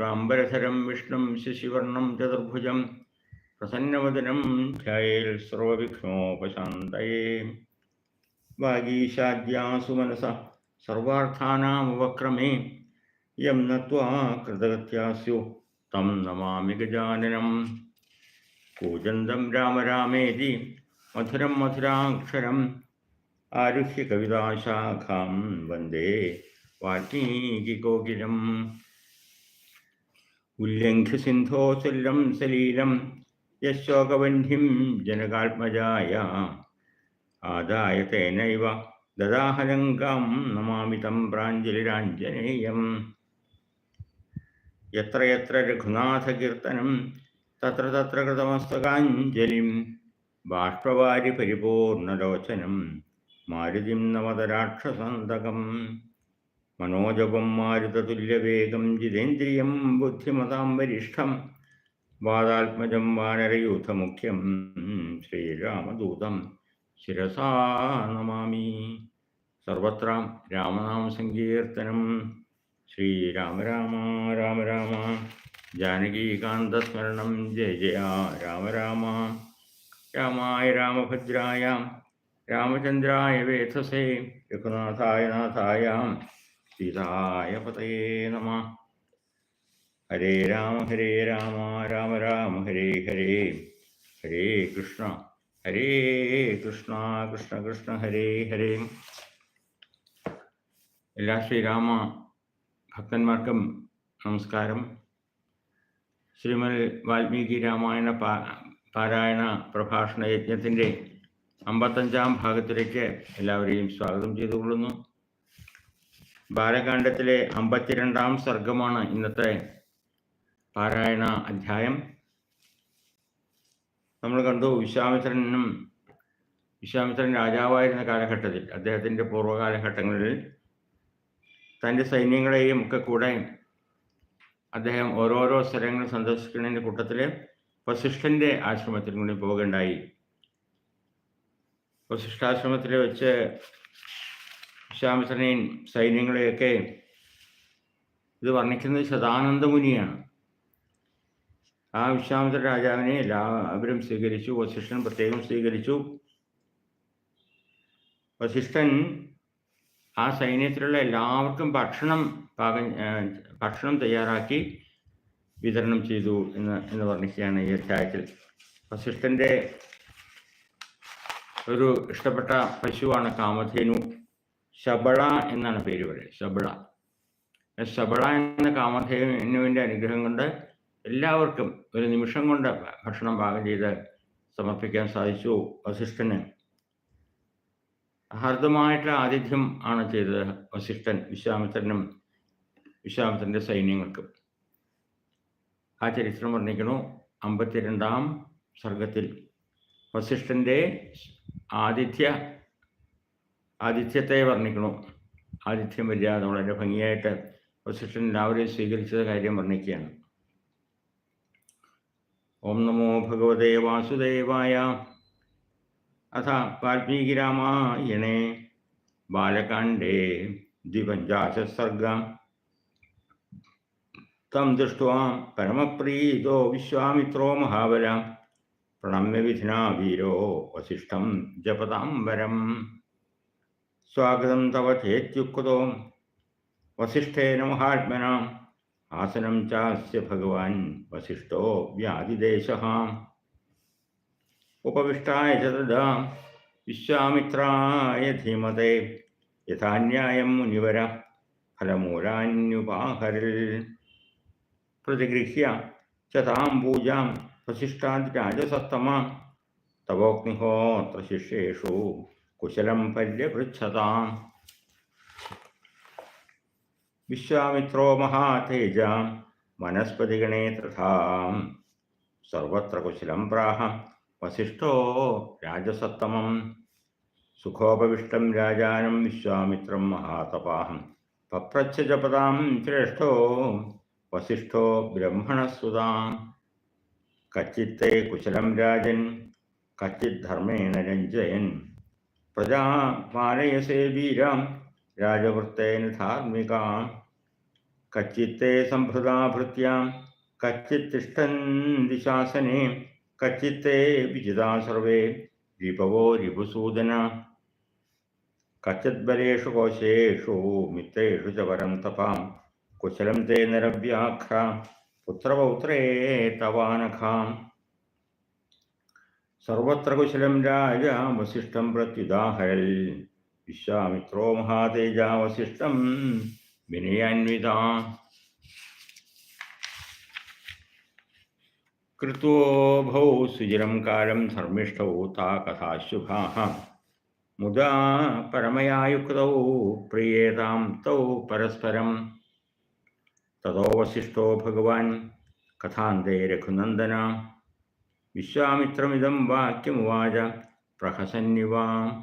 ശുക്ലാംബരധരം വിഷ്ണും ശശിവർണം ചതുർഭുജം പ്രസന്നവദനം ധ്യയേൽ സർവവിഘ്നോപശാന്തയേ. വാഗീശാദ്യാസു മനസ സർവാർത്ഥാനാമുപക്രമേ. യം നത്വാ കൃതകത്യാസ്യു തം നമാമി ഗജാനനം. കൂജന്തം രാമരാമേതി മധുരം മധുരാക്ഷരം. ആരുഹ്യ കവിതാശാഖാം വന്ദേ വാൽമീകികോകിലം ഉല്ലംഘ്യ സിന്ധോസല്ലം സലീലം യശോകവന്ധിം ജനകാത്മജായ. ആദായ തേനൈവ ദദാഹലങ്കാം നമാമി തം പ്രാഞ്ജലിരാഞ്ജനേയം. എത്ര എത്ര രഘുനാഥകീർത്തനം തത്ര തത്ര കൃതമസ്തകാഞ്ജലിം ബാഷ്പവാരി പരിപൂർണലോചനം മാരുതിം നവതരാക്ഷസന്തകം. മനോജപം മാരുതതുല്യവേഗം ജിതേന്ദ്രിയം ബുദ്ധിമതാം വരിഷ്ഠം വാദാത്മജം വാനരയൂഥമുഖ്യം ശ്രീരാമദൂതം ശിരസാ നമാമി. സർവത്ര രാമനാമ സങ്കീർത്തനം ശ്രീരാമ രാമ രാമ രാമ. ജാനകീകാന്തസ്മരണം ജയ ജയ രാമ രാമ. രാമായ രാമഭദ്രായ രാമചന്ദ്രായ വേധസേ രഘുനാഥായ നാഥായ സീതായ പതയേ നമ. ഹരേ രാമ ഹരേ രാമ രാമ രാമ ഹരേ ഹരേ. ഹരേ കൃഷ്ണ ഹരേ കൃഷ്ണ കൃഷ്ണ കൃഷ്ണ ഹരേ ഹരേ. എല്ലാ ശ്രീരാമ ഭക്തന്മാർക്കും നമസ്കാരം. ശ്രീമൽ വാൽമീകി രാമായണ പാരായണ പ്രഭാഷണ യജ്ഞത്തിന്റെ അമ്പത്തഞ്ചാം ഭാഗത്തിലേക്ക് എല്ലാവരെയും സ്വാഗതം ചെയ്തുകൊള്ളുന്നു. ബാലകാണ്ഡത്തിലെ അമ്പത്തിരണ്ടാം സർഗമാണ് ഇന്നത്തെ പാരായണ അധ്യായം. നമ്മൾ കണ്ടു വിശ്വാമിത്രനും വിശ്വാമിത്രൻ രാജാവായിരുന്ന കാലഘട്ടത്തിൽ അദ്ദേഹത്തിന്റെ പൂർവകാലഘട്ടങ്ങളിൽ തന്റെ സൈന്യങ്ങളെയും ഒക്കെ കൂടെ അദ്ദേഹം ഓരോരോ സ്ഥലങ്ങൾ സന്ദർശിക്കുന്നതിന്റെ കൂട്ടത്തിൽ വസിഷ്ഠന്റെ ആശ്രമത്തിൽ കൂടി പോകേണ്ടായി. വസിഷ്ഠാശ്രമത്തിൽ വെച്ച് വിശ്വാമിത്രനെയും സൈന്യങ്ങളെയൊക്കെ ഇത് വർണിക്കുന്നത് ശതാനന്ദ മുനിയാണ് ആ വിശ്വാമിത്ര രാജാവിനെ എല്ലാവരും സ്വീകരിച്ചു വസിഷ്ഠൻ പ്രത്യേകം സ്വീകരിച്ചു. വസിഷ്ഠൻ ആ സൈന്യത്തിലുള്ള എല്ലാവർക്കും ഭക്ഷണം പാകം ഭക്ഷണം തയ്യാറാക്കി വിതരണം ചെയ്തു എന്ന് എന്ന് വർണിക്കുകയാണ് ഈ അധ്യായത്തിൽ. വസിഷ്ഠന്റെ ഒരു ഇഷ്ടപ്പെട്ട പശുവാണ് കാമധേനു. ശബള എന്നാണ് പേര് പറയുന്നത് ശബള. ശബള എന്ന കാമധേനുവിന്റെ അനുഗ്രഹം കൊണ്ട് എല്ലാവർക്കും ഒരു നിമിഷം കൊണ്ട് ഭക്ഷണം പാകം ചെയ്ത് സമർപ്പിക്കാൻ സാധിച്ചു വസിഷ്ഠന്. ഹർദമായിട്ടുള്ള ആതിഥ്യം ആണ് ചെയ്തത് വസിഷ്ഠൻ വിശ്വാമിത്രനും വിശ്വാമിത്രന്റെ സൈന്യങ്ങൾക്കും. ആ ചരിത്രം വർണിക്കണു അമ്പത്തിരണ്ടാം സർഗത്തിൽ വസിഷ്ഠന്റെ ആതിഥ്യ ആതിഥ്യത്തെ വർണിക്കണം. ആതിഥ്യം മര്യാദ വളരെ ഭംഗിയായിട്ട് വസിഷ്ഠൻ രാവിലെ സ്വീകരിച്ചത് കാര്യം വർണിക്കുകയാണ്. ഓം നമോ ഭഗവതേ വാസുദേവായ. അഥ വാൽമീകിരാമായണേ. ബാലകാണ്ഡേ ദ്വിപഞ്ചാശസർഗ തം ദൃഷ്ട്വാ പരമപ്രീതോ വിശ്വാമിത്രോ മഹാബല. പ്രണമ്യ വിധിനാ വീരോ വസിഷ്ഠം ജപതാംബരം. സ്വാഗതം തവ ചേത്യുക്തോ വസിഷ്ഠേന മഹാത്മന ആസനം ചാസ്യ ഭഗവാൻ വസിഷ്ഠോ വ്യാധിദേശ ഉപവിഷ്ടായ ച തഥാ വിശ്വാമിത്രായ ധീമതേ യഥാന്യായം മുനിവര ഫലമൂലാന്യുപാഹരിൽ പ്രതിഗൃഹ്യ ച താം പൂജാം വസിഷ്ഠാദ് രാജസത്തമ തവോഗ്നിഹോത്ര ശിഷ്യേഷു കുശലം പര്യപൃച്ഛതാം വിശ്വാമിത്രോ മഹാതേജ വനസ്പതിഗണേ തഥാ സർവത്ര കുശലം പ്രാഹ വസിഷ്ഠോ രാജസത്തമം. സുഖോപവിഷ്ടം രാജാനം വിശ്വാമിത്രം മഹാതപാഹം. പപ്രച്ഛ ജപതാം ശ്രേഷ്ഠോ വസിഷ്ഠോ ബ്രഹ്മണസുതാം കച്ചിത്തെ കുശലം രാജൻ കച്ചിത് ധർമ്മേണ രഞ്ജയൻ. പ്രജാ പാലയസേ വീരാം രാജവൃത്തേന ധാർമ്മികാം. കച്ചിത്തെ സംഭൃതാഭൃത്യാം കച്ചിത്തിഷ്ഠന്തി ശാസനെ കച്ചിത്തെ വിജിതാ സർവേ റിപവോ രിപുസൂദന. കച്ചിദ്ബലേഷു കോശേഷു മിത്രേഷു ച പരം തപാം കുശലം തേ നരവ്യാഘ്ര പുത്രപൗത്രേ തവാനഖാം സർവത്ര കുശലം രാജ വസിഷ്ഠം പ്രത്യുദാഹരൽ. വിശ്വാമിത്രോ മഹാതേജ വസിഷ്ഠം വിനയാന്വിത. കൃത്വോഭൗ സുചിരം കാലം ധർമ്മിഷ്ഠൗ താ കഥാശുഭാ. മുദാ പരമയായുക്തൗ പ്രിയേതാം തൗ പരസ്പരം. തതോ ഭഗവാൻ കഥാന്തേ രഘുനന്ദന. विश्वामित्रमिदं वाक्यमुवाच, प्रहसन्निवाम्।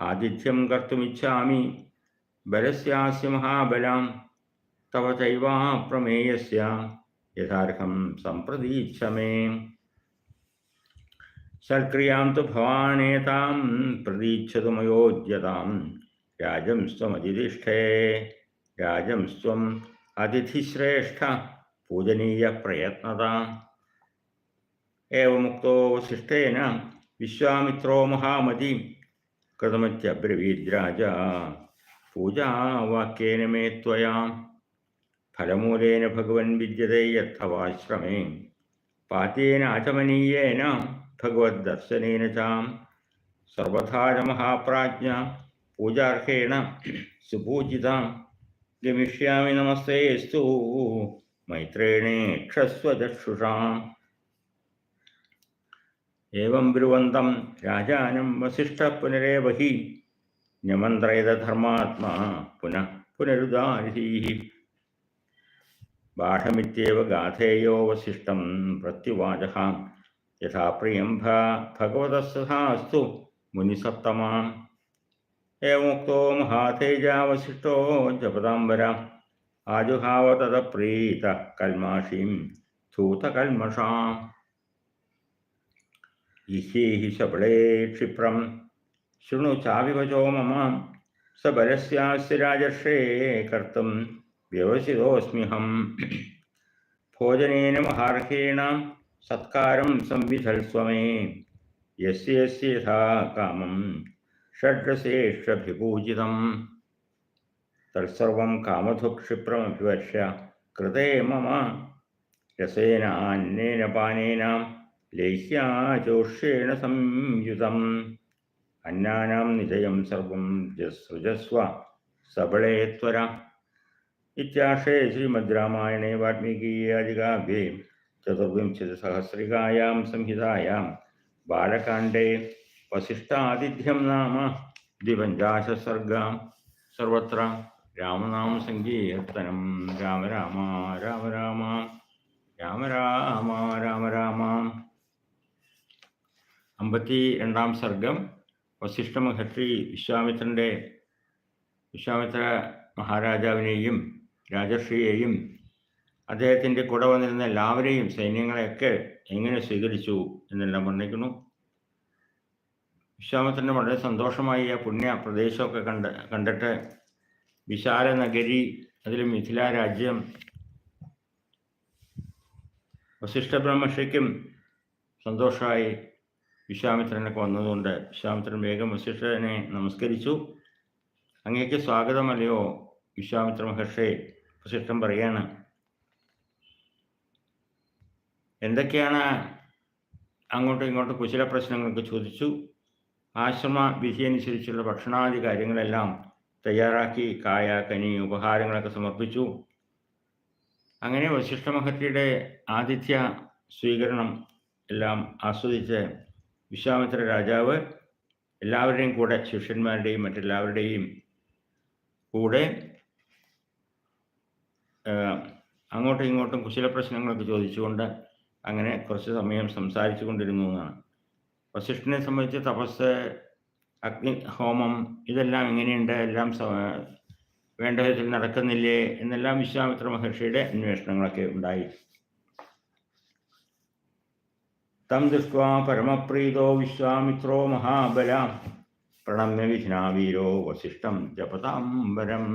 आतिथ्यं कर्तुमिच्छामि, बलस्यास्य महाबलां, तव चैवा प्रमेयस्य यथार्हं सम्प्रतीच्छ मे शर्क्रियाँ तु भवानेतां प्रतीक्षतु मयोज्यतां, राजं स्वमतिष्ठे राजं स्वम् अतिथिश्रेष्ठ, पूजनीयप्रयत्नताम्। एवमुक्तो वसिष्ठेन विश्वामित्रो महामति। कृतमित्यब्रवीद्राजा। पूजावाक्येन मे त्वया। फलमूलेन भगवन् विद्यते यत्थवाश्रमे। पातेन आचमनीयेन भगवद्दर्शनेन च। सर्वथा च महाप्राज्ञा। पूजार्हेण सुपूजिता। गमिष्यामि नमस्तेऽस्तु। मैत्रेणे क्षस्वचक्षुषाम्। ഏവം ബ്രുവന്തം രാജാനം വസിഷ്ഠ പുനരേവഹി. ഞമന്ത്രയത ധർമാത്മാ പുനഃ പുനരുദാരീ ബാഠമിത്യവ ഗാഥേയോ വസിഷ്ഠം പ്രത്യുവാച യഥാ പ്രിയം ഭഗവതസ്ഥാസ്തു മുനിസത്തമാം ഏമുക്തോ മഹാതേജാവശിഷ്ടോ ജപതാംബര. ആജുഹാവ തത പ്രീത കൽമാഷീം ധൂതകൽമഷാം. हि सबले क्षिप्रम। शृणु चाविभजो मम। सबरस्यास्तिराजर्षे कर्तुं व्यवसितोऽस्म्यहं भोजनेन महार्हेण सत्कारं संविधल्स्व मे यस्य यस्य यथा कामं षड्रसेष्वभिपूजितं तत्सर्वं कामधुक्षिप्रमभिवर्ष्य कृते मम। रसेन अन्येन पानेन। പാനേന ലേഹ്യാചോഷ്യേണ സംയുതം. അന്നാനാം നിജയം സർവം സൃജസ്വ സബളേ ത്വര. ഇത്യാശേ ശ്രീമദ് രാമായണേ വാൽമീകീയാദികാവ്യേ ചതുർവിംശതിസഹസ്രികായാം സംഹിതായാം ബാലകാണ്ഡേ വസിഷ്ഠാതിഥ്യം നാമ ദ്വിപഞ്ചാശസർഗാം. സർവത്ര രാമനാമ സങ്കീർത്തനം രാമ രാമ രാമ രാമ രാമ രാമ രാമ രാമ. അമ്പത്തി രണ്ടാം സർഗം. വസിഷ്ഠ മഹർഷി വിശ്വാമിത്രന്റെ വിശ്വാമിത്ര മഹാരാജാവിനെയും രാജർഷിയെയും അദ്ദേഹത്തിന്റെ കൂടെ വന്നിരുന്ന എല്ലാവരെയും സൈന്യങ്ങളെയൊക്കെ എങ്ങനെ സ്വീകരിച്ചു എന്നെല്ലാം വർണിക്കുന്നു. വിശ്വാമിത്രന് വളരെ സന്തോഷമായി ആ പുണ്യ പ്രദേശമൊക്കെ കണ്ട് കണ്ടിട്ട് വിശാല നഗരി അതിൽ മിഥില രാജ്യം. വസിഷ്ഠ ബ്രഹ്മർഷിക്കും സന്തോഷമായി. വിശ്വാമിത്രനൊക്കെ വന്നതുകൊണ്ട് വിശ്വാമിത്രൻ വേഗം വശിഷ്ഠനെ നമസ്കരിച്ചു. അങ്ങേക്ക് സ്വാഗതമല്ലയോ? വിശ്വാമിത്ര മഹർഷേ വശിഷ്ഠൻ പറയാണ്. എന്തൊക്കെയാണ് അങ്ങോട്ടും ഇങ്ങോട്ടും കുശല പ്രശ്നങ്ങളൊക്കെ ചോദിച്ചു. ആശ്രമ വിധി അനുസരിച്ചുള്ള ഭക്ഷണാദി കാര്യങ്ങളെല്ലാം തയ്യാറാക്കി കായ കനി ഉപഹാരങ്ങളൊക്കെ സമർപ്പിച്ചു. അങ്ങനെ വശിഷ്ഠ മഹർഷിയുടെ ആതിഥ്യ സ്വീകരണം എല്ലാം ആസ്വദിച്ച് വിശ്വാമിത്ര രാജാവ് എല്ലാവരുടെയും കൂടെ ശിഷ്യന്മാരുടെയും മറ്റെല്ലാവരുടെയും കൂടെ അങ്ങോട്ടും ഇങ്ങോട്ടും കുശല പ്രശ്നങ്ങളൊക്കെ ചോദിച്ചുകൊണ്ട് അങ്ങനെ കുറച്ച് സമയം സംസാരിച്ചു കൊണ്ടിരുന്നു എന്നാണ്. വസിഷ്ഠനെ സംബന്ധിച്ച് തപസ് അഗ്നി ഹോമം ഇതെല്ലാം എങ്ങനെയുണ്ട്? എല്ലാം വേണ്ട വിധത്തിൽ നടക്കുന്നില്ലേ? എന്നെല്ലാം വിശ്വാമിത്ര മഹർഷിയുടെ അന്വേഷണങ്ങളൊക്കെ ഉണ്ടായി. തം ദൃഷ്ട പരമപ്രീതോ വിശ്വാമിത്രോ മഹാബല പ്രണമ്യ വിഘ്നാവീരോ വസിഷ്ഠം ജപതാംബരം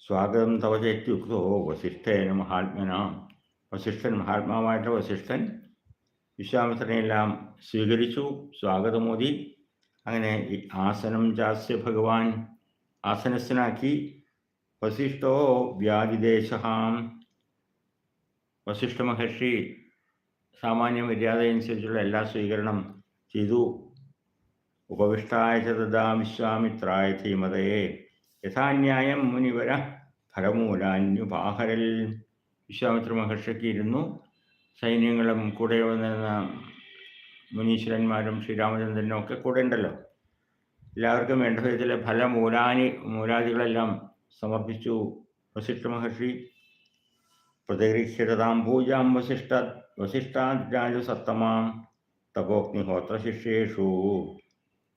സ്വാഗതം തവ ചേത്യുക്തോ വസിഷ്ഠേന മഹാത്മന വസിഷ്ഠൻ മഹാത്മാവായിട്ടുള്ള വസിഷ്ഠൻ വിശ്വാമിത്രനെല്ലാം സ്വീകരിച്ചു സ്വാഗതമോദി അങ്ങനെ ആസനം ചാസ്യ ഭഗവാൻ ആസനസ്ഥനാക്കി. വസിഷ്ഠോ വ്യാധിദേശ വസിഷ്ഠ മഹർഷി സാമാന്യ മര്യാദയനുസരിച്ചുള്ള എല്ലാ സ്വീകരണം ചെയ്തു. ഉപവിഷ്ടായ ചതാ വിശ്വാമിത്രായ ധീമതയെ യഥാന്യായം മുനിവര ഫലമൂലാന്യുപാഹരൽ. വിശ്വാമിത്ര മഹർഷിക്ക് ഇരുന്നു. സൈന്യങ്ങളും കൂടെ വന്നിരുന്ന മുനീശ്വരന്മാരും ശ്രീരാമചന്ദ്രനും ഒക്കെ കൂടെ ഉണ്ടല്ലോ. എല്ലാവർക്കും വേണ്ട വിധത്തിലെ ഫലമൂലാനി മൂലാദികളെല്ലാം സമർപ്പിച്ചു. വസിഷ്ഠ മഹർഷി പ്രതിഗൃഹ്യതാം പൂജാം വസിഷ്ഠ വസിഷ്ഠാരാജസത്തമാം തപോഗ്നിഹോത്ര ശിഷ്യേഷു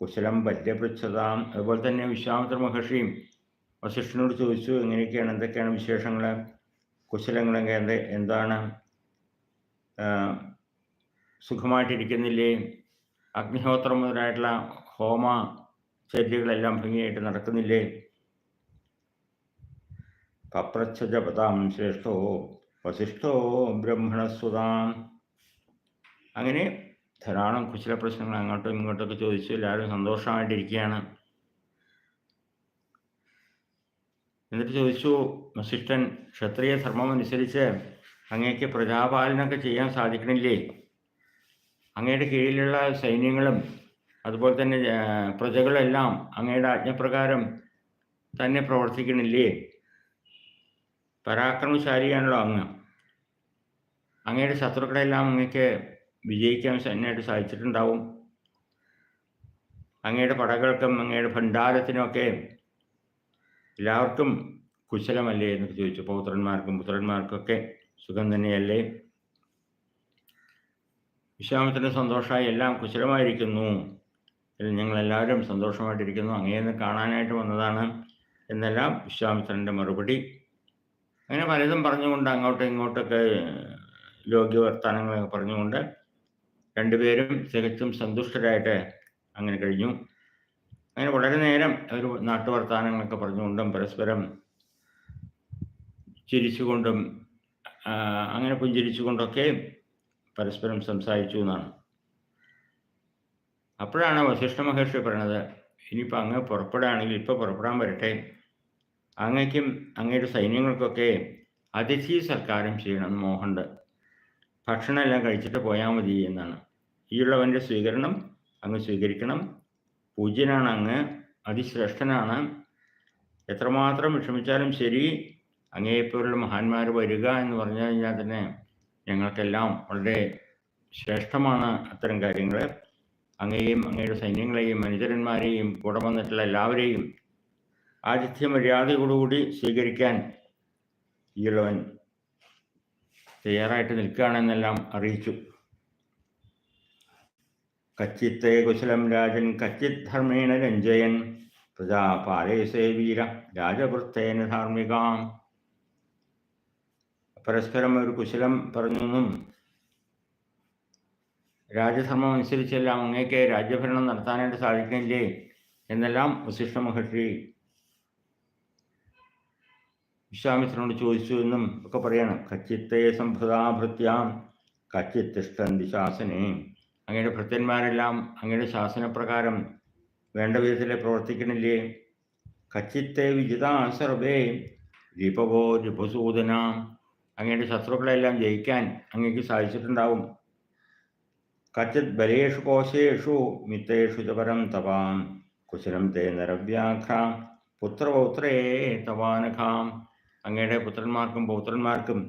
കുശലം പര്യപൃച്ഛതാം. അതുപോലെ തന്നെ വിശ്വാമിത്ര മഹർഷിയും വസിഷ്ഠനോട് ചോദിച്ചു എങ്ങനെയൊക്കെയാണ് എന്തൊക്കെയാണ് വിശേഷങ്ങൾ കുശലങ്ങളൊക്കെ എന്ത് എന്താണ്? സുഖമായിട്ടിരിക്കുന്നില്ലേ? അഗ്നിഹോത്രം മുതലായിട്ടുള്ള ഹോമ ചര്യകളെല്ലാം ഭംഗിയായിട്ട് നടക്കുന്നില്ലേ? പപ്രച്ഛജപതാം ശ്രേഷ്ഠോ വസിഷ്ഠോ ബ്രഹ്മണസ്വതാം അങ്ങനെ ധാരാളം കുശല പ്രശ്നങ്ങൾ അങ്ങോട്ടും ഇങ്ങോട്ടൊക്കെ ചോദിച്ചു എല്ലാവരും സന്തോഷമായിട്ടിരിക്കുകയാണ്. എന്നിട്ട് ചോദിച്ചു വസിഷ്ഠൻ ക്ഷത്രിയ ധർമ്മം അനുസരിച്ച് അങ്ങേക്ക് പ്രജാപാലനമൊക്കെ ചെയ്യാൻ സാധിക്കണില്ലേ? അങ്ങയുടെ കീഴിലുള്ള സൈന്യങ്ങളും അതുപോലെ തന്നെ പ്രജകളും പ്രജകളെല്ലാം അങ്ങയുടെ ആജ്ഞപ്രകാരം തന്നെ പ്രവർത്തിക്കണില്ലേ? പരാക്രമശാലിയാണല്ലോ അങ്ങ്. അങ്ങയുടെ ശത്രുക്കളെല്ലാം അങ്ങക്ക് വിജയിക്കാൻ തന്നെയായിട്ട് സാധിച്ചിട്ടുണ്ടാവും. അങ്ങയുടെ പടകൾക്കും അങ്ങയുടെ ഭണ്ഡാരത്തിനുമൊക്കെ എല്ലാവർക്കും കുശലമല്ലേ എന്നൊക്കെ ചോദിച്ചു. പൗത്രന്മാർക്കും പുത്രന്മാർക്കൊക്കെ സുഖം തന്നെയല്ലേ? വിശ്വാമിത്രന് സന്തോഷമായി എല്ലാം കുശലമായിരിക്കുന്നു. ഞങ്ങളെല്ലാവരും സന്തോഷമായിട്ടിരിക്കുന്നു. അങ്ങേന്ന് കാണാനായിട്ട് വന്നതാണ് എന്നെല്ലാം വിശ്വാമിത്രന്റെ മറുപടി. അങ്ങനെ പലതും പറഞ്ഞുകൊണ്ട് അങ്ങോട്ടും ഇങ്ങോട്ടൊക്കെ ലോക്യവർത്താനങ്ങളൊക്കെ പറഞ്ഞുകൊണ്ട് രണ്ടുപേരും തികച്ചും സന്തുഷ്ടരായിട്ട് അങ്ങനെ കഴിഞ്ഞു. അങ്ങനെ വളരെ നേരം ഒരു നാട്ടുവർത്താനങ്ങളൊക്കെ പറഞ്ഞുകൊണ്ടും പരസ്പരം ചിരിച്ചുകൊണ്ടും അങ്ങനെ പുഞ്ചിരിച്ചുകൊണ്ടൊക്കെ പരസ്പരം സംസാരിച്ചു എന്നാണ്. അപ്പോഴാണ് വസിഷ്ഠ മഹർഷി പറഞ്ഞത് ഇനിയിപ്പോൾ അങ്ങ് പുറപ്പെടുകയാണെങ്കിൽ ഇപ്പോൾ പുറപ്പെടാൻ വരട്ടെ. അങ്ങയ്ക്കും അങ്ങയുടെ സൈന്യങ്ങൾക്കൊക്കെ അതിഥി സൽക്കാരം ചെയ്യണം മോഹമുണ്ട് ഭക്ഷണം എല്ലാം കഴിച്ചിട്ട് പോയാൽ മതി എന്നാണ്. ഈയുള്ളവന്റെ സ്വീകരണം അങ്ങ് സ്വീകരിക്കണം. പൂജ്യനാണ് അങ്ങ് അതിശ്രേഷ്ഠനാണ്. എത്രമാത്രം വിഷമിച്ചാലും ശരി അങ്ങേപ്പോലുള്ള മഹാന്മാർ വരിക എന്ന് പറഞ്ഞു കഴിഞ്ഞാൽ തന്നെ ഞങ്ങൾക്കെല്ലാം വളരെ ശ്രേഷ്ഠമാണ് അത്തരം കാര്യങ്ങൾ അങ്ങയെയും അങ്ങയുടെ സൈന്യങ്ങളെയും മനുഷ്യരന്മാരെയും കൂടെ വന്നിട്ടുള്ള എല്ലാവരെയും ആതിഥ്യ മര്യാദയോടുകൂടി സ്വീകരിക്കാൻ ഈയുള്ളവൻ തയ്യാറായിട്ട് നിൽക്കുകയാണെന്നെല്ലാം അറിയിച്ചു. കച്ചിത്തെ കുശലം രാജൻ കച്ചിത് ധർമ്മേണ രഞ്ജയൻ പ്രജാപാലയസേ വീര രാജവൃത്തേന ധാർമ്മികാം. പരസ്പരം ഒരു കുശലം പറഞ്ഞെന്നും രാജധർമ്മം അനുസരിച്ചെല്ലാം അങ്ങേക്ക് രാജ്യഭരണം നടത്താനായിട്ട് സാധിക്കുന്നില്ലേ? എന്നെല്ലാം വസിഷ്ഠ മഹർഷി വിശ്വാമിത്രനോട് ചോദിച്ചു എന്നും ഒക്കെ പറയണം. കച്ചിത്തെ സംഭൃതാഭൃത്യാം കച്ചിത്തിഷ്ടന്തി ശാസനെ അങ്ങയുടെ ഭൃത്യന്മാരെല്ലാം അങ്ങയുടെ ശാസനപ്രകാരം വേണ്ട വിധത്തിൽ പ്രവർത്തിക്കണില്ലേ കച്ചിത്തെ വിജിതാ സർവേ ദീപവോ രിപുസൂദന അങ്ങയുടെ ശത്രുക്കളെല്ലാം ജയിക്കാൻ അങ്ങയ്ക്ക് സാധിച്ചിട്ടുണ്ടാവും. കച്ചിത് ബലേഷു കോശേഷു മിത്തേഷു ച പരം തപാം കുശലം തേ നരവ്യാഘ്രാം. പുത്രപൗത്രേ തവാനഖാം അങ്ങയുടെ പുത്രന്മാർക്കും പൗത്രന്മാർക്കും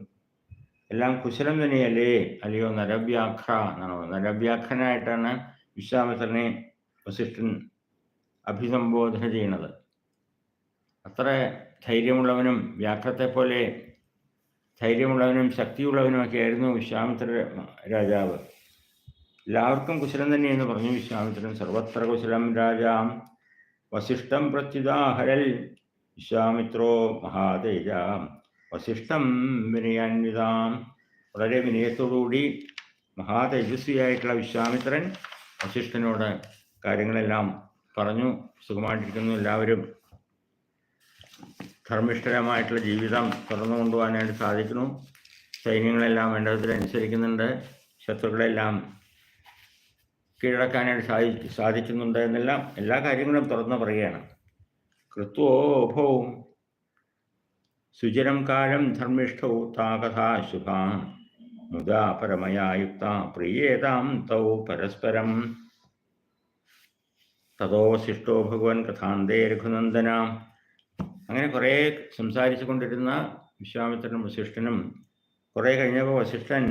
എല്ലാം കുശലം തന്നെയല്ലേ? അല്ലയോ നരവ്യാഘ്ര എന്നാണോ നരവ്യാഘ്രനായിട്ടാണ് വിശ്വാമിത്രനെ വസിഷ്ഠൻ അഭിസംബോധന ചെയ്യുന്നത്. അത്ര ധൈര്യമുള്ളവനും വ്യാഘ്രത്തെ പോലെ ധൈര്യമുള്ളവനും ശക്തിയുള്ളവനുമൊക്കെ ആയിരുന്നു വിശ്വാമിത്ര രാജാവ്. എല്ലാവർക്കും കുശലം തന്നെയെന്ന് പറഞ്ഞു വിശ്വാമിത്രൻ. സർവത്ര കുശലം രാജാം വസിഷ്ഠം പ്രത്യുദാഹരൽ വിശ്വാമിത്രോ മഹാതേജ. വസിഷ്ഠം വിനയാന്വിതാം. വളരെ വിനയത്തോടുകൂടി മഹാതേജസ്വിയായിട്ടുള്ള വിശ്വാമിത്രൻ വസിഷ്ഠനോട് കാര്യങ്ങളെല്ലാം പറഞ്ഞു. സുഖമായിട്ടിരിക്കുന്നു എല്ലാവരും. ധർമ്മിഷ്ഠരമായിട്ടുള്ള ജീവിതം തുറന്നു കൊണ്ടുപോകാനായിട്ട് സാധിക്കുന്നു. സൈന്യങ്ങളെല്ലാം വേണ്ടതിൽ അനുസരിക്കുന്നുണ്ട് ശത്രുക്കളെല്ലാം കീഴടക്കാനായിട്ട് സാധി സാധിക്കുന്നുണ്ട് എന്നെല്ലാം എല്ലാ കാര്യങ്ങളും തുറന്നു പറയുകയാണ്. കൃത്വോഭവും സുചിരം കാലം ധർമ്മിഷ്ഠവും താകഥാ ശുഭാം. മുദാ പരമയായുക്ത പ്രിയേതാം തൗ പരസ്പരം. തഥോവശിഷ്ടോ ഭഗവൻ കഥാന്തേ രഘുനന്ദന. അങ്ങനെ കുറേ സംസാരിച്ചു കൊണ്ടിരുന്ന വിശ്വാമിത്രനും വസിഷ്ഠനും കുറേ കഴിഞ്ഞപ്പോൾ വസിഷ്ഠൻ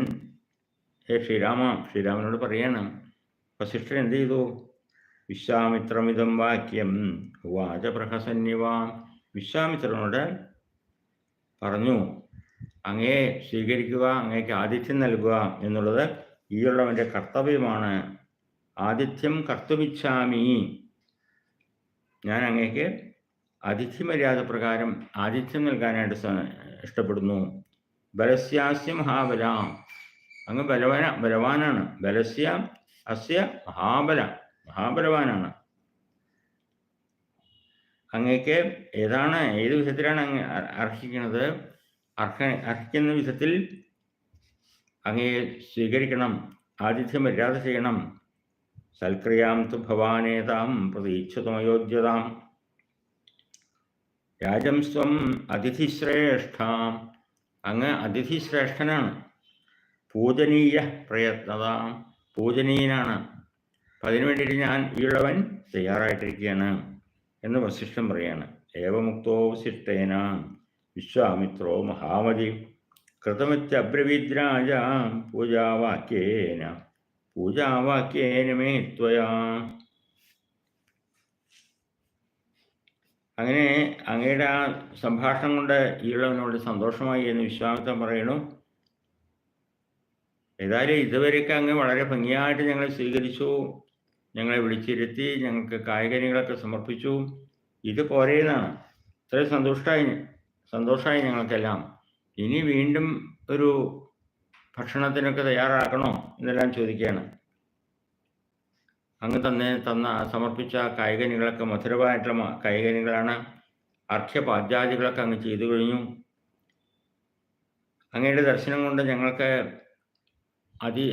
ഏ ശ്രീരാമ ശ്രീരാമനോട് പറയണം. വസിഷ്ഠൻ എന്ത് ചെയ്തു? വിശ്വാമിത്രമിതം വാക്യം വാചപ്രഹസന്യവാം വിശ്വാമിത്രനോട് പറഞ്ഞു അങ്ങേ സ്വീകരിക്കുക അങ്ങേക്ക് ആതിഥ്യം നൽകുക എന്നുള്ളത് ഈയുള്ളവന്റെ കർത്തവ്യമാണ്. ആതിഥ്യം കർത്തുമിച്ഛാമി ഞാൻ അങ്ങേക്ക് അതിഥി മര്യാദ പ്രകാരം ആതിഥ്യം നൽകാനായിട്ട് ഇഷ്ടപ്പെടുന്നു. ബലസ്യാസ്യ മഹാബല. അങ്ങ് ബലവാന ബലവാനാണ്. ബലസ്യ അസ്യ മഹാബല മഹാബലവാനാണ്. അങ്ങേക്ക് ഏതാണ് ഏത് വിധത്തിലാണ് അങ്ങ് അർ- അർഹിക്കുന്നത്? അർഹ അർഹിക്കുന്ന വിധത്തിൽ അങ്ങയെ സ്വീകരിക്കണം. ആതിഥ്യം മര്യാദ ചെയ്യണം. സൽക്രിയാം തു ഭവാനേതാം പ്രതീക്ഷതമയോഗ്യതാം. രാജം സ്വം അതിഥിശ്രേഷ്ഠാം. അങ്ങ് അതിഥിശ്രേഷ്ഠനാണ്. പൂജനീയ പ്രയത്നതാം. പൂജനീയനാണ്. അപ്പം അതിനു ഞാൻ ഈയുള്ളവൻ തയ്യാറായിട്ടിരിക്കുകയാണ് എന്ന് വസിഷ്ഠം പറയാണ്. ഏവമുക്തോ വസിഷ്ഠേന. വിശ്വാമിത്രോ മഹാമതി. കൃതമിത്യബ്രവീദ്രാജ പൂജാവാക്യേന പൂജാവാക്യേന. മേ ത്വയാ. അങ്ങനെ അങ്ങയുടെ ആ സംഭാഷണം കൊണ്ട് ഈയുള്ളവനോട് സന്തോഷമായി എന്ന് വിശ്വാസം പറയണു ഏതായാലും ഇതുവരെയൊക്കെ അങ്ങ് വളരെ ഭംഗിയായിട്ട് ഞങ്ങളെ സ്വീകരിച്ചു. ഞങ്ങളെ വിളിച്ചിരുത്തി ഞങ്ങൾക്ക് കായികനികളൊക്കെ സമർപ്പിച്ചു. ഇത് പോരേന്നാണ്. ഇത്രയും സന്തുഷ്ടായി സന്തോഷമായി ഞങ്ങൾക്കെല്ലാം. ഇനി വീണ്ടും ഒരു ഭക്ഷണത്തിനൊക്കെ തയ്യാറാക്കണോ എന്നെല്ലാം ചോദിക്കുകയാണ്. അങ്ങ് തന്നെ തന്ന സമർപ്പിച്ച കായികനികളൊക്കെ മധുരമായിട്ടുള്ള കായികനികളാണ്. അർഘ്യപാദ്യാദികളൊക്കെ അങ്ങ് ചെയ്തു കഴിഞ്ഞു. അങ്ങയുടെ ദർശനം കൊണ്ട് ഞങ്ങൾക്ക് അതി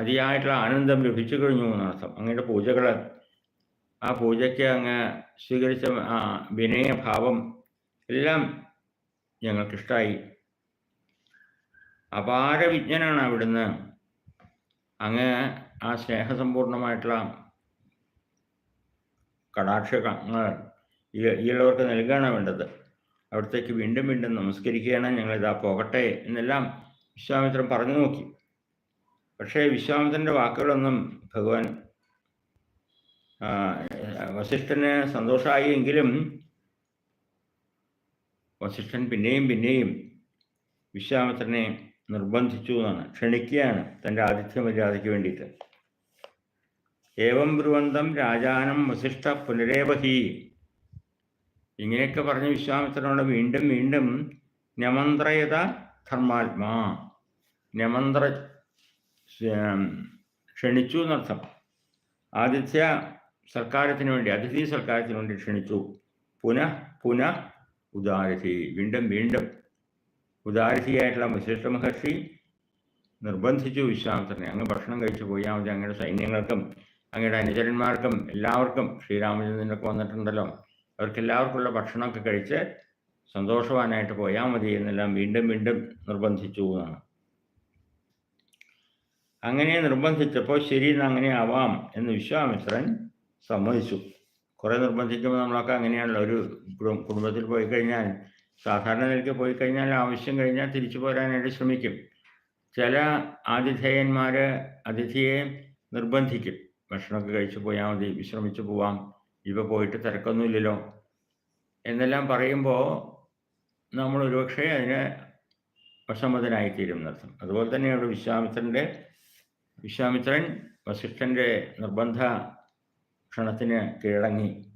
അതിയായിട്ടുള്ള ആനന്ദം ലഭിച്ചു കഴിഞ്ഞു എന്നർത്ഥം. അങ്ങയുടെ പൂജകൾ ആ പൂജയ്ക്ക് അങ്ങ് സ്വീകരിച്ച വിനയഭാവം എല്ലാം ഞങ്ങൾക്കിഷ്ടമായി അപാര വിജ്ഞനാണ് അവിടുന്ന്. അങ്ങ് ആ സ്നേഹസമ്പൂർണമായിട്ടുള്ള കടാക്ഷങ്ങൾ ഈയുള്ളവർക്ക് നൽകുകയാണ് വേണ്ടത്. അവിടത്തേക്ക് വീണ്ടും വീണ്ടും നമസ്കരിക്കുകയാണ്. ഞങ്ങളിതാ പോകട്ടെ എന്നെല്ലാം വിശ്വാമിത്രൻ പറഞ്ഞു നോക്കി. പക്ഷേ വിശ്വാമിത്രന്റെ വാക്കുകളൊന്നും ഭഗവാൻ വസിഷ്ഠന് സന്തോഷമായി എങ്കിലും വസിഷ്ഠൻ പിന്നെയും പിന്നെയും വിശ്വാമിത്രനെ നിർബന്ധിച്ചു എന്നാണ്. ക്ഷണിക്കുകയാണ് തന്റെ ആതിഥ്യ മര്യാദയ്ക്ക് വേണ്ടിയിട്ട്. ഏവം ബ്രുവന്തം രാജാനം വസിഷ്ഠ പുനരേവഹി. ഇങ്ങനെയൊക്കെ പറഞ്ഞ് വിശ്വാമിത്രനോട് വീണ്ടും വീണ്ടും നമന്ത്രയത ധർമാത്മാ. നമന്ത്ര ക്ഷണിച്ചു എന്നർത്ഥം. ആതിഥ്യ സർക്കാരത്തിന് വേണ്ടി അതിഥി സർക്കാരത്തിന് വേണ്ടി ക്ഷണിച്ചു. പുനഃ പുനഃ ഉദാരഥി. വീണ്ടും വീണ്ടും ഉദാരഥിയായിട്ടുള്ള വശിഷ്ഠ മഹർഷി നിർബന്ധിച്ചു വിശ്വാമിത്രനെ. അങ്ങ് ഭക്ഷണം കഴിച്ചു പോയാൽ മതി. അങ്ങയുടെ സൈന്യങ്ങൾക്കും അങ്ങയുടെ അനുചരന്മാർക്കും എല്ലാവർക്കും ശ്രീരാമചന്ദ്രനൊക്കെ വന്നിട്ടുണ്ടല്ലോ. അവർക്കെല്ലാവർക്കുള്ള ഭക്ഷണമൊക്കെ കഴിച്ച് സന്തോഷവാനായിട്ട് പോയാൽ മതി എന്നെല്ലാം വീണ്ടും വീണ്ടും നിർബന്ധിച്ചു എന്നാണ്. അങ്ങനെ നിർബന്ധിച്ചപ്പോൾ ശരി അങ്ങനെ ആവാം എന്ന് വിശ്വാമിത്രൻ സമ്മതിച്ചു. കുറേ നിർബന്ധിക്കുമ്പോൾ നമ്മളൊക്കെ അങ്ങനെയാണല്ലോ. ഒരു കുടുംബത്തിൽ പോയി കഴിഞ്ഞാൽ സാധാരണ നിലയ്ക്ക് പോയി കഴിഞ്ഞാൽ ആവശ്യം കഴിഞ്ഞാൽ തിരിച്ചു പോരാനായിട്ട് ശ്രമിക്കും. ചില ആതിഥേയന്മാർ അതിഥിയെ നിർബന്ധിക്കും. ഭക്ഷണമൊക്കെ കഴിച്ചു പോയാൽ മതി വിശ്രമിച്ചു പോവാം ഇപ്പോൾ പോയിട്ട് തിരക്കൊന്നുമില്ലല്ലോ. എന്നെല്ലാം പറയുമ്പോൾ നമ്മൾ ഒരുപക്ഷെ അതിന് വസമ്മതനായിത്തീരും എന്നർത്ഥം. അതുപോലെ തന്നെ അവിടെ വിശ്വാമിത്രന്റെ വിശ്വാമിത്രൻ വസിഷ്ഠന്റെ നിർബന്ധ ക്ഷണത്തിന് കീഴടങ്ങി.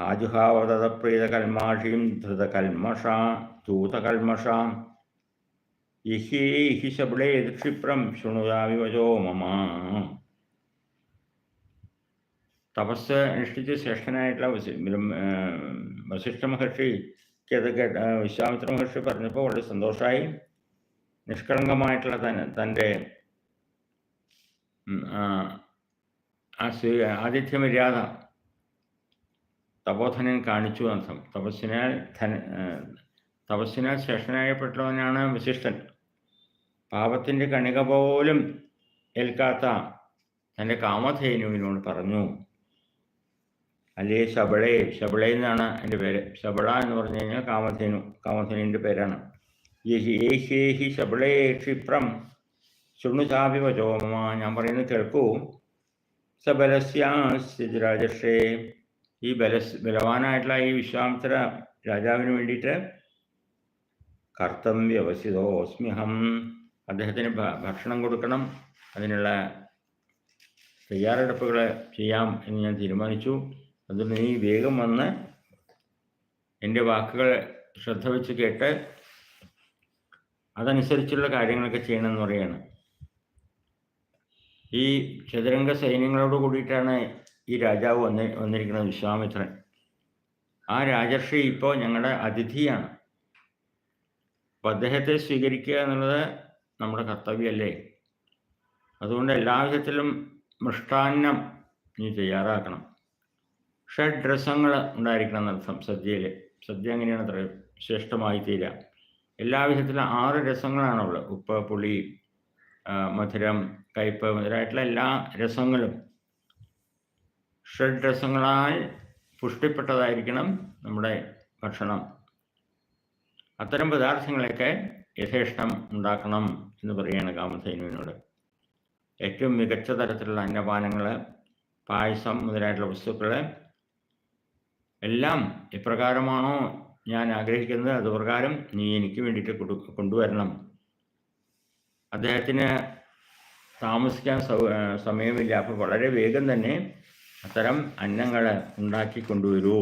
ആജുഹാവതപ്രീതകൽമാഷീം ധൃതകൽമഷ ധൂതകൽമഷാം ഇഹി ഇഹി ശബളേ ക്ഷിപ്രം ശൃണുയാമി വചോ മമ. തപസ് അനുഷ്ഠിച്ച് ശ്രേഷ്ഠനായിട്ടുള്ള വസിഷ്ഠ മഹർഷിക്ക് അത് വിശ്വാമിത്ര മഹർഷി പറഞ്ഞപ്പോൾ വളരെ സന്തോഷമായി നിഷ്കളങ്കമായിട്ടുള്ള തൻ തന്റെ ആതിഥ്യ മര്യാദ തപോധനൻ കാണിച്ചു അർത്ഥം തപസ്സിനാൽ ധന തപസ്സിനാൽ ശ്രേഷ്ഠനായപ്പെട്ടവനാണ് വസിഷ്ഠൻ. പാപത്തിന്റെ കണിക പോലും ഏൽക്കാത്ത തന്റെ കാമധേനുവിനോട് പറഞ്ഞു. അല്ലേ ശബളേ? ശബള എന്നാണ് എന്റെ പേര്. ശബള എന്ന് പറഞ്ഞു കഴിഞ്ഞാൽ കാമധേനു കാമധേനുവിന്റെ പേരാണ്. യേഹി ശബളേ ക്ഷിപ്രം ശൃണുചാപി വചോമ ഞാൻ പറയുന്നത് കേൾക്കൂ. സബലസ്യാസ്യരാജർഷേ ഈ ബലസ് ബലവാനായിട്ടുള്ള ഈ വിശ്വാമിത്ര രാജാവിന് വേണ്ടിയിട്ട് കർത്തവ്യവസിതോസ്മ്യഹം അദ്ദേഹത്തിന് ഭക്ഷണം കൊടുക്കണം അതിനുള്ള തയ്യാറെടുപ്പുകൾ ചെയ്യാം എന്ന് ഞാൻ തീരുമാനിച്ചു. അതുകൊണ്ട് നീ വേഗം വന്ന് എന്റെ വാക്കുകൾ ശ്രദ്ധ വെച്ച് കേട്ട് അതനുസരിച്ചുള്ള കാര്യങ്ങളൊക്കെ ചെയ്യണമെന്ന് പറയാണ്. ഈ ചതുരംഗ സൈന്യങ്ങളോട് കൂടിയിട്ടാണ് ഈ രാജാവ് വന്ന് വന്നിരിക്കുന്നത് വിശ്വാമിത്രൻ. ആ രാജർഷി ഇപ്പോൾ ഞങ്ങളുടെ അതിഥിയാണ്. അപ്പോൾ അദ്ദേഹത്തെ സ്വീകരിക്കുക എന്നുള്ളത് നമ്മുടെ കർത്തവ്യമല്ലേ? അതുകൊണ്ട് എല്ലാ വിധത്തിലും മൃഷ്ടാന്നം നീ തയ്യാറാക്കണം. ഷഡ് രസങ്ങൾ ഉണ്ടായിരിക്കണം എന്നർത്ഥം സദ്യയിൽ സദ്യ എങ്ങനെയാണ് അത്ര ശ്രേഷ്ഠമായി തീരുക എല്ലാവിധത്തിലും ആറ് രസങ്ങളാണുള്ളത്. ഉപ്പ് പുളി മധുരം കയ്പ് മുതലായിട്ടുള്ള എല്ലാ രസങ്ങളും. ഷഡ് രസങ്ങളാൽ പുഷ്ടിപ്പെട്ടതായിരിക്കണം നമ്മുടെ ഭക്ഷണം. അത്തരം പദാർത്ഥങ്ങളൊക്കെ യഥേഷ്ടം ഉണ്ടാക്കണം എന്ന് പറയുകയാണ് കാമധേനുവിനോട് ഏറ്റവും മികച്ച തരത്തിലുള്ള അന്നപാനങ്ങൾ പായസം മുതലായിട്ടുള്ള വസ്തുക്കൾ എല്ലാം എപ്രകാരമാണോ ഞാൻ ആഗ്രഹിക്കുന്നത് അതുപ്രകാരം നീ എനിക്ക് വേണ്ടിയിട്ട് കൊടു കൊണ്ടുവരണം. അദ്ദേഹത്തിന് താമസിക്കാൻ സമയമില്ല. അപ്പോൾ വളരെ വേഗം തന്നെ അത്തരം അന്നങ്ങൾ ഉണ്ടാക്കി കൊണ്ടുവരൂ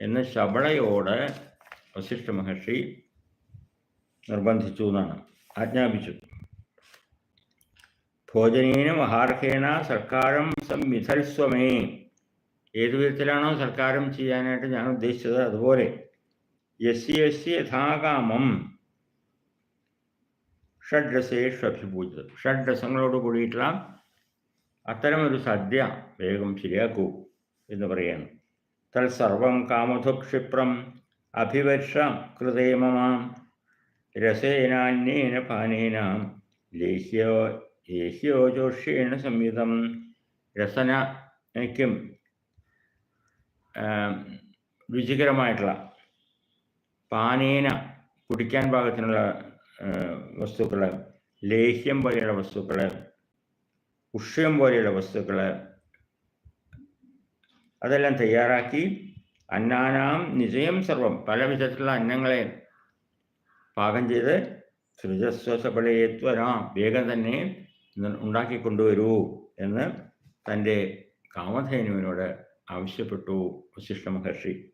എന്ന് ശബളയോട് വസിഷ്ഠ മഹർഷി നിർബന്ധിച്ചു എന്നാണ്. ആജ്ഞാപിച്ചു. ഭോജനേന മഹാർഹേണ സർക്കാരം സംവിധൽസ്വമേ ഏതു വിധത്തിലാണോ സർക്കാരം ചെയ്യാനായിട്ട് ഞാൻ ഉദ്ദേശിച്ചത് അതുപോലെ. യസ് യസ് യഥാകാമം. ഷഡ്രസേഷു അഭിപൂജിതം ഷഡ്രസങ്ങളോട് കൂടിയിട്ടുള്ള അത്തരമൊരു സദ്യ വേഗം ശരിയാക്കൂ എന്ന് പറയുന്നു. തത്സർവം കാമധുക്ഷിപ്രം അഭിവർഷ കൃതേമമാം മമ. രസേനാന്യേന പാനേന ലേഹ്യോ ലേഹ്യോ ജോഷ്യേണ സംയുതം. രസനയ്ക്കും രുചികരമായിട്ടുള്ള പാനേന കുടിക്കാൻ പാകത്തിനുള്ള വസ്തുക്കൾ ലേഹ്യം പോലെയുള്ള വസ്തുക്കൾ ഉഷ്യം പോലെയുള്ള വസ്തുക്കൾ അതെല്ലാം തയ്യാറാക്കി അന്നാനാം നിജയം സർവം പല വിധത്തിലുള്ള അന്നങ്ങളെ പാകം ചെയ്ത് സൃജസ്വസബളയത്വരാ വേഗം തന്നെ ഉണ്ടാക്കി കൊണ്ടുവരൂ എന്ന് തന്റെ കാമധേനുവിനോട് ആവശ്യപ്പെട്ടു വശിഷ്ഠ മഹർഷി.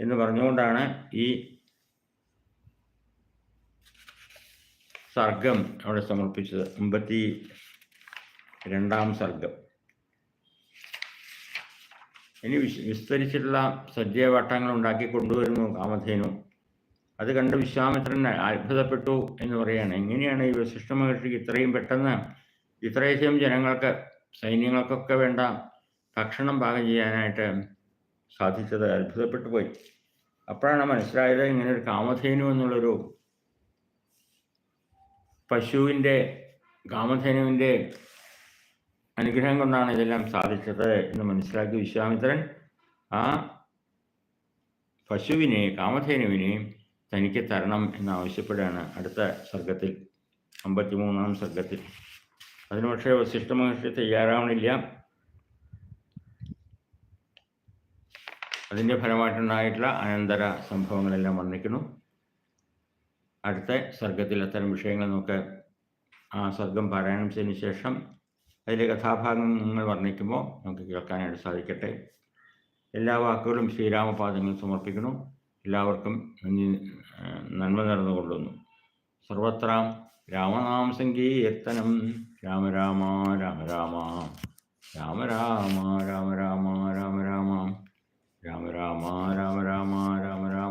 എന്ന് പറഞ്ഞുകൊണ്ടാണ് ഈ സർഗം അവിടെ സമർപ്പിച്ചത്. അമ്പത്തി രണ്ടാം സർഗം. ഇനി വിസ്തരിച്ചിട്ടുള്ള വിസ്തരിച്ചിട്ടുള്ള സദ്യവട്ടങ്ങൾ ഉണ്ടാക്കി കൊണ്ടുവരുന്നു കാമധേനു. അത് കണ്ട് വിശ്വാമിത്രൻ അത്ഭുതപ്പെട്ടു എന്ന് പറയുകയാണ്. എങ്ങനെയാണ് ഈ വശിഷ്ഠ മഹർഷിക്ക് ഇത്രയും പെട്ടെന്ന് ഇത്രയധികം ജനങ്ങൾക്ക് സൈന്യങ്ങൾക്കൊക്കെ വേണ്ട ഭക്ഷണം പാകം ചെയ്യാനായിട്ട് സാധിച്ചത്? അത്ഭുതപ്പെട്ടു പോയി. അപ്പോഴാണ് മനസ്സിലായത് ഇങ്ങനെ ഒരു കാമധേനു എന്നുള്ളൊരു പശുവിന്റെ കാമധേനുവിന്റെ അനുഗ്രഹം കൊണ്ടാണ് ഇതെല്ലാം സാധിച്ചത് എന്ന് മനസ്സിലാക്കി വിശ്വാമിത്രൻ ആ പശുവിനെ കാമധേനുവിനെ തനിക്ക് തരണം എന്നാവശ്യപ്പെടുകയാണ് അടുത്ത സർഗത്തിൽ അമ്പത്തിമൂന്നാം സർഗത്തിൽ അതിന് പക്ഷേ വസിഷ്ഠ മഹർഷി തയ്യാറാവണില്ല. അതിന്റെ ഫലമായിട്ടുണ്ടായിട്ടുള്ള അനന്തര സംഭവങ്ങളെല്ലാം വർണിക്കുന്നു. അടുത്ത സർഗത്തിൽ അത്തരം വിഷയങ്ങൾ നമുക്ക് ആ സർഗം പാരായണം ചെയ്തതിന് ശേഷം അതിലെ കഥാഭാഗങ്ങൾ വർണിക്കുമ്പോൾ നമുക്ക് കേൾക്കാനായിട്ട് സാധിക്കട്ടെ. എല്ലാ വാക്കുകളും ശ്രീരാമപാദങ്ങൾ സമർപ്പിക്കുന്നു. എല്ലാവർക്കും നന്ദി. നന്മ നടന്നുകൊള്ളുന്നു സർവത്ര രാമനാമ സങ്കീർത്തനം രാമ രാമ രാമ രാമ രാമ രാമ രാമ രാമ രാമ രാമ രാമ രാമ രാമ രാമ രാമ